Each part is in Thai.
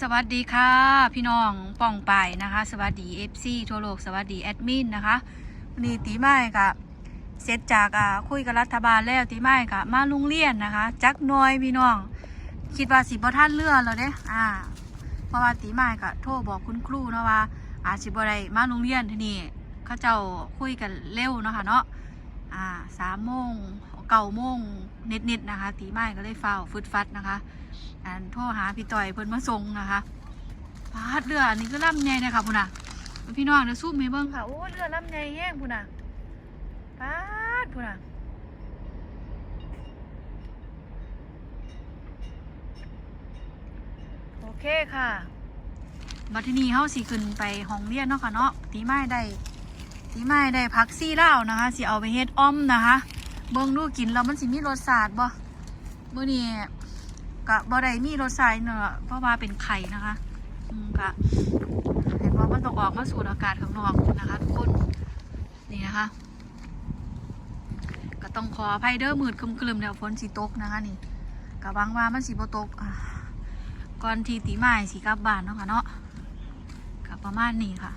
สวัสดีค่ะ พี่น้องป่องไปนะคะ สวัสดี FC ทั่วโลกสวัสดีแอดมินนะคะวันนี้ตีไม้กับเสร็จจากอ่าคุยกับรัฐบาลแล้วตีไม้กับมาลุงเรียนนะคะ จักหน้อยพี่น้อง คิดว่าสิบ่ท่านเรือแล้วเด้อ่า เพราะว่าตีไม้กับโทรบอกคุณครูนะว่า อาจสิบ่ได้มาโรงเรียนที่นี่เขาเจ้าคุยกันเร็วเนาะคะเนาะอ่าสามโมง เก้าโมงนิดๆนะคะ ตีไม้ก็เลยเฝ้าฟึดฟัดนะคะ อันโทรหาพี่ต่อยเพิ่นมาส่งนะคะพาดเรืออันนี้ก็ล่ำใหญ่เลยค่ะพุ่นน่ะพี่น้องเดี๋ยวซูมให้เบิ่งค่ะโอ้เรือล่ำใหญ่แห้งพุ่นน่ะพาดพุ่นน่ะโอเคค่ะบัดทีนี้เฮาสิขึ้นไปห้องเรียนเนาะค่ะเนาะตีไม้ได้ตีไม้ได้พักซี่เล่านะคะสิเอาไปเฮ็ดอ้อมนะคะ เบิ่งดูกินแล้วมันสิมีรสชาติบ่มื้อนี้กะบ่ได้มีรสชาติเนอะเพราะว่าเป็นไข่นะคะอืมกะเห็นว่ามันต้องออกมาสูดอากาศข้างนอกนะคะทุกคนนี่นะคะ ก็ต้องขออภัยเด้อมืดครึมๆเดี๋ยวฝนสิตกนะคะนี่กะหวังว่ามันสิบ่ตกก่อนที่ตีไม้สิกลับบ้านเนาะค่ะเนาะกะประมาณนี้ค่ะ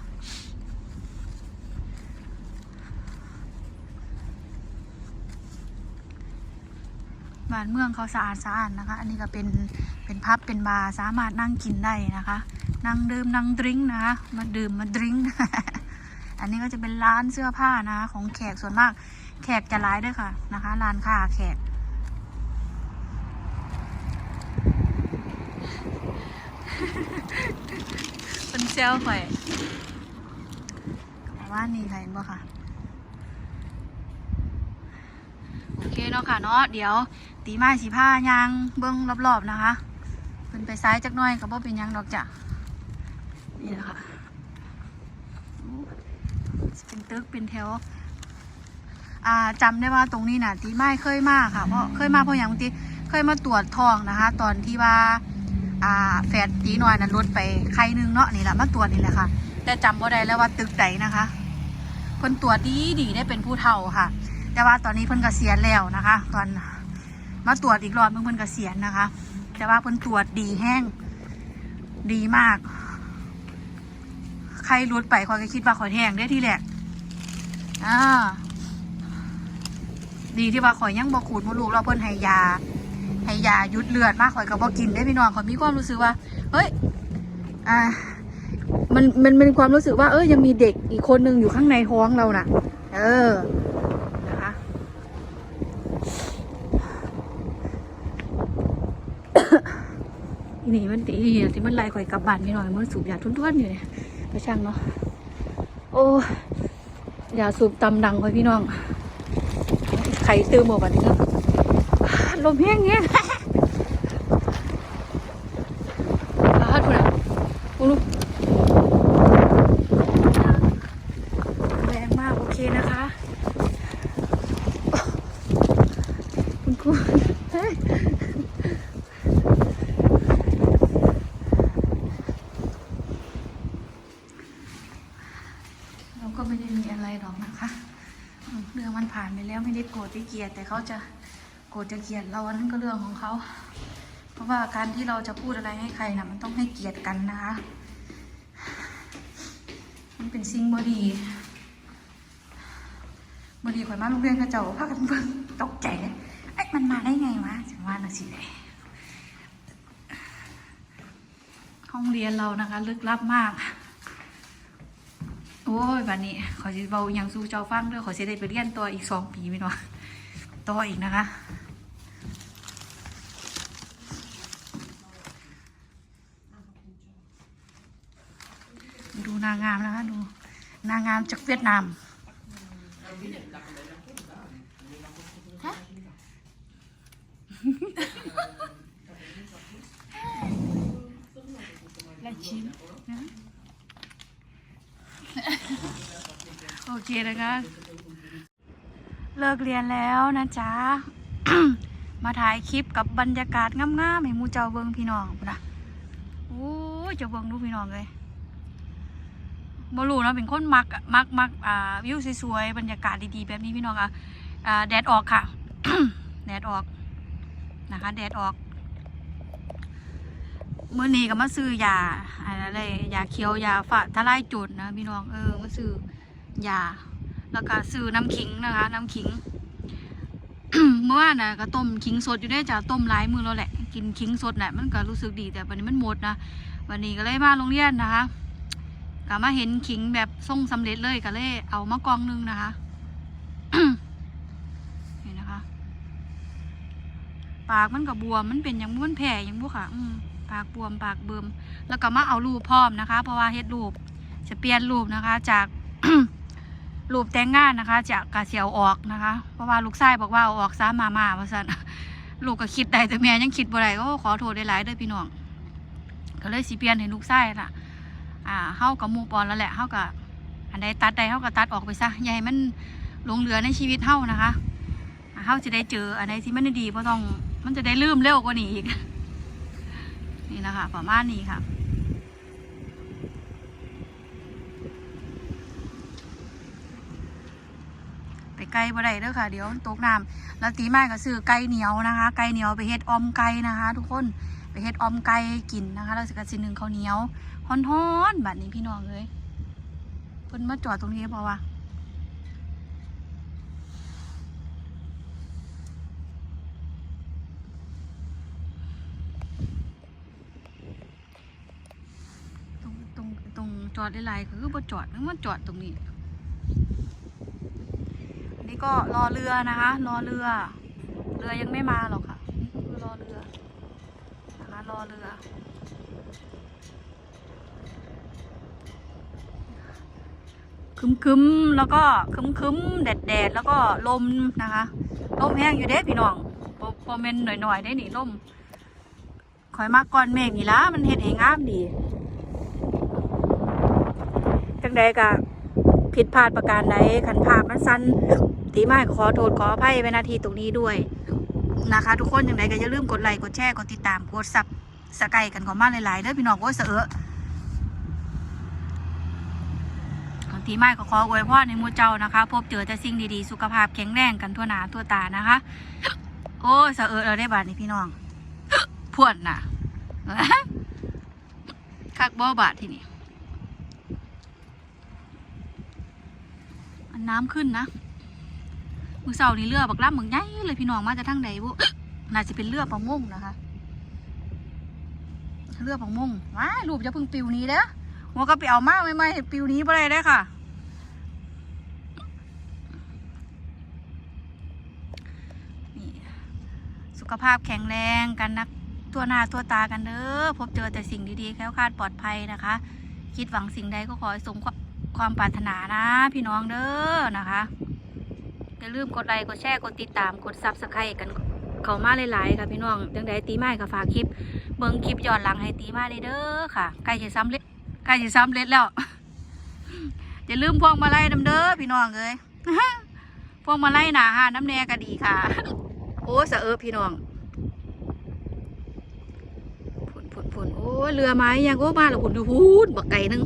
บ้านเมืองเขาสะอาดสะอาดนะคะ อันนี้ก็เป็นเป็นพับเป็นบาร์สามารถนั่งกินได้นะคะ นั่งดื่มนั่งดริ้งนะคะมาดื่มมาดริ้งอันนี้ก็จะเป็นร้านเสื้อผ้านะคะของแขกส่วนมาก แขกจะร้ายด้วยค่ะนะคะร้านค้าแขกเป็นเซลข่อยประมานี้ค่ะเห็นบ่ค่ะ โอเคเนาะค่ะเนาะเดี๋ยวตีไม้สีผ้ายางเบิ้องรอบๆนะคะเพิ่นไปซ้ายจักหน่อยก็บ่เป็นยังดอกจ้ะนี่แหละค่ะเป็นตึกเป็นแถวอ่าจำได้ว่าตรงนี้น่ะตีไม้เคยมาค่ะเพราะเคยมาเพราะอย่างบางทีเคยมาตรวจทองนะคะ ตอนที่ว่าอ่าแฟนตีน้อยนั้นลดไปใครนึงเนาะนี่แหละมาตรวจนี่แหละค่ะแต่จำบ่ได้แล้วว่าตึกใดนะคะเพิ่นตรวจดีดีได้เป็นผู้เฒ่าค่ะ แต่ว่าตอนนี้เพิ่นเกษียณแล้วนะคะ ตอนมาตรวจอีกรอบเพิ่นเพิ่นเกษียณนะคะ แต่ว่าเพิ่นตรวจดีแห้งดีมาก ใครรุดไปคอยก็คิดว่าขอยแห้งได้ที่แรกอ่าดีที่ว่าข่อยยังบ่ขูดมดลูกเราเพิ่นให้ยาให้ยาหยุดเลือดมากข่อยก็บ่กินได้พี่น้องข่อยมีความรู้สึกว่า เฮ้ยอ่ามันมันเป็นความรู้สึกว่าเอ้ยยังมีเด็กอีกคนนึงอยู่ข้างในท้องเราน่ะ เออ นะคะ อีนี่มันตีที่มันไล่ข่อยกลับบ้านนิดหน่อยมันสูบยาทุ่นๆอยู่เนี่ยกระช่างเนาะโอ้ยาสูบตำดังข่อยพี่น้องไข่ตื้มหมดบัดนี้เนาะลมแห้งเงี้ยอาดูนะโอ้ลูกแรงมาก โอเคนะคะ คุณครูเฮ้ย เราก็ไม่ได้มีอะไรหรอกนะคะ เรื่องมันผ่านไปแล้วไม่ได้โกรธไม่เกลียดแต่เขาจะโกรธจะเกลียดเราอันนั้นก็เรื่องของเขา เพราะว่าการที่เราจะพูดอะไรให้ใครนะมันต้องให้เกียรติกันนะคะ มันเป็นสิ่งบดีบดีข่อยมาโรงเรียนกระเจ้าพากันเบิ่งตกใจเลยไอ้มันมาได้ไงวะจังว่าน่ะสิเลยห้องเรียนเรานะคะ ลึกลับมาก โอ้ยวันนี้ขอจะเบาอยังสู้เจ้าฟังด้วยขอจะได้ไปเรียนตัวอีกสองปีไม่น้อยต่ออีกนะคะดูนางงามนะคะดูนางงามจากเวียดนามฮะและชิ้นนะ โอเคนะคะ เลิกเรียนแล้วนะจ๊ะ มาถ่ายคลิปกับบรรยากาศงามๆให้มูเจ้าเบิงพี่น้องนะโอ้ยเจ้าเบิงดูพี่น้องเลยบรูเนาะเป็นคนมักมักมักอ่าวิวสวยๆบรรยากาศดีๆแบบนี้พี่น้องอะแดดออกค่ะ แดดออกนะคะ แดดออก เมื่อนี้ก็มาซื้อยาอะไรยาเขียวยาฝาทลายจุดนะพี่น้องเออมาซื้อยาแล้วก็ซื้อน้ำขิงนะคะ น้ำขิงเมื่อวานน่ะก็ต้มขิงสดอยู่ได้จ้ะต้มหลายมือแล้วแหละ กินขิงสดน่ะมันก็รู้สึกดีแต่วันนี้มันหมดนะวันนี้ก็เลยมาโรงเรียนนะคะก็มาเห็นขิงแบบส่งสำเร็จเลยก็เลยเอามากองหนึงนะคะนี่นะคะ ปากมันก็บบวมมันเป็นอย่างมันแผลอย่างบุค่ะ อืม ปากบวมปากเบิ่มแล้วก็มาเอารูปพร้อมนะคะ เพราะว่าเฮ็ดรูปจะเปลี่ยนรูปนะคะ จากรูปแต่งงานนะคะจากกาเสียวออกนะคะ เพราะว่าลูกชายบอกว่าเอาออกซะมามาว่าซั่นลูกก็คิดได้แต่แม่ยังคิดบ่ได้ก็ขอโทษได้หลายๆด้อพี่น้องก็เลยสิเปลี่ยนให้ลูกชายน่ะ อ่าเฮากับมูปอนแล้วแหละเฮากับอันใดตัดใดเฮาก็ตัดออกไปซะอย่าให้มันหลงเหลือในชีวิตเฮานะคะเฮาจะได้เจออันใดที่มันดีเพราะต้องมันจะได้ลืมเร็วกว่านี้อีก นี่นะคะ ประมาณนี้ค่ะ ไปไกลบ่ได้เด้อค่ะ เดี๋ยวมันตกน้ำแล้วตีไม้ก็ซื้อไก่เหนียวนะคะ ไก่เหนียวไปเฮ็ดออมไก่นะคะ ทุกคนไปเฮ็ดออมไก่กินนะคะ แล้วสิกสิหนึ่งข้าวเหนียวฮ้อนๆแบบนี้พี่น้องเลยเพิ่นมาจอดตรงนี้เพราะว่า ตรง ตรงจอดหลายๆคือบ่จอดมันจอดตรงนี้ อันนี้ก็รอเรือนะคะรอเรือ เรือยังไม่มาหรอกค่ะนี่คือรอเรือนะคะรอเรือคึมคึมๆแล้วก็คึมคึมๆแดดแดดๆแล้วก็ลมนะคะลมแห้งอยู่เด้พี่น้องโปโปเมนหน่อยๆได้หนีลมคอยมากก่อนเมฆนี่ละมันเห็ดให้งามดี จังใดกะผิดพลาดประการใดขันภาพมันสั้นตีไม้ขอโทษขออภัยไว้นาทีตรงนี้ด้วยนะคะ ทุกคนจังใดก็อย่าลืมกดไลค์กดแชร์กดติดตามกดซับสไกกันของมาหลายๆเด้อพี่น้องโอ้ยเสอทีไม้ก็ขออวยพรในมูเจ้านะคะ พบเจอแต่สิ่งดีๆ สุขภาพแข็งแรงกันทั่วหน้าทั่วตานะคะ โอ้ยสะเอิดเราได้บาดนี่พี่น้องพวนน่ะคักบ่บาดที่นี่ นน้ำขึ้นนะมือเสานี่เรือบักล่ำมึงใหญ่เลยพี่น้องมาจะทั้งใดบุน่าจะเป็นเรือประมงนะคะเรือประมงว้ารูปจะเพึ่งปิวนี้เด้อหัวก็ไปเอามาไม่ไม่ปิวนี้บ่ได้ได้ค่ะ นี่สุขภาพแข็งแรงกันนักตัวหน้าตัวตากันเด้อพบเจอแต่สิ่งดีๆแคล้วคลาดปลอดภัยนะคะ คิดหวังสิ่งใดก็ขอให้สมความ ความปรารถนานะ พี่น้องเด้อนะคะอย่าลืมกดไลค์กดแชร์กดติดตามกดซับสไครต์กันเขามาหลายๆค่ะพี่น้องจังใดตีไม้กับฝากคลิป เบิ่งคลิปย้อนหลังให้ตีมาเลยเด้อค่ะใกล้จะซ้ำเร็จใกล้จะซ้ำเร็จแล้วอย่าลืมพวงมาลัยน้ำเด้อพี่น้องเอ้ยพวงมาลัยหนาหาน้ำแน่ก็ดีค่ะ โอ้สะเออพี่น้องผุนผุนผุนโอ้เรือไม้ยังโอ้มาแล้วผุนดูพูนบักไก่นึง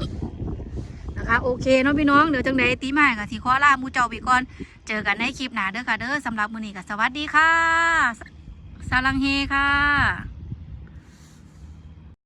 นะคะ โอเคเนาะพี่น้อง เดี๋ยวจังใดตีใหม่กับทีขอลามูเจ้าบีก่อน เจอกันในคลิปหน้าเด้อค่ะเด้อสำหรับมือนี้ก็สวัสดีค่ะสสลังเฮค่ะ